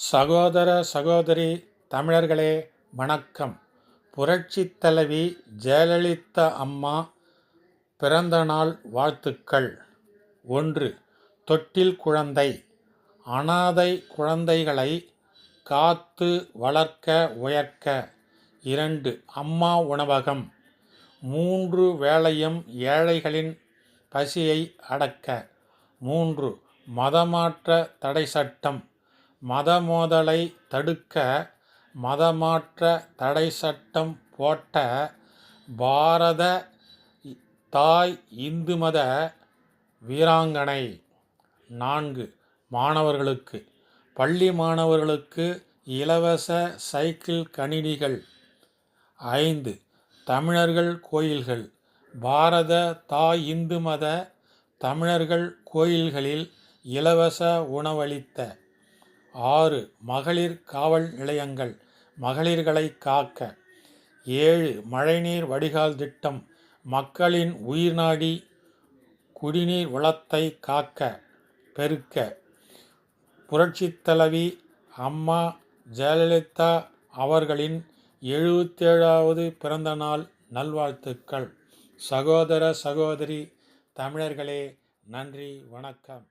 சகோதர சகோதரி தமிழர்களே வணக்கம். புரட்சி தலைவி ஜெயலலிதா அம்மா பிறந்தநாள் வாழ்த்துக்கள். ஒன்று தொட்டில் குழந்தை. அனாதை குழந்தைகளை காத்து வளர்க்க உயர்க்க. இரண்டு அம்மா உணவகம். மூன்று வேளையும் ஏழைகளின் பசியை அடக்க. மூன்று மதமாற்ற தடை சட்டம். மதமோதலை தடுக்க மதமாற்ற தடை சட்டம் போட்ட பாரத தாய் இந்து மத வீராங்கனை. நான்கு. மாணவர்களுக்கு. பள்ளி மாணவர்களுக்கு இலவச சைக்கிள் கணினிகள். ஐந்து. தமிழர்கள் கோயில்கள். பாரத தாய் இந்து மத தமிழர்கள் கோயில்களில் இலவச உணவளித்த ஆறு மகளிர் காவல் நிலையங்கள் மகளிர்களை காக்க. ஏழு மழைநீர் வடிகால் திட்டம் மக்களின் உயிர்நாடி குடிநீர் வளத்தை காக்க பெருக்க. புரட்சித்தலைவி அம்மா ஜெயலலிதா அவர்களின் எழுபத்தேழாவது பிறந்தநாள் நல்வாழ்த்துக்கள். சகோதர சகோதரி தமிழர்களே நன்றி வணக்கம்.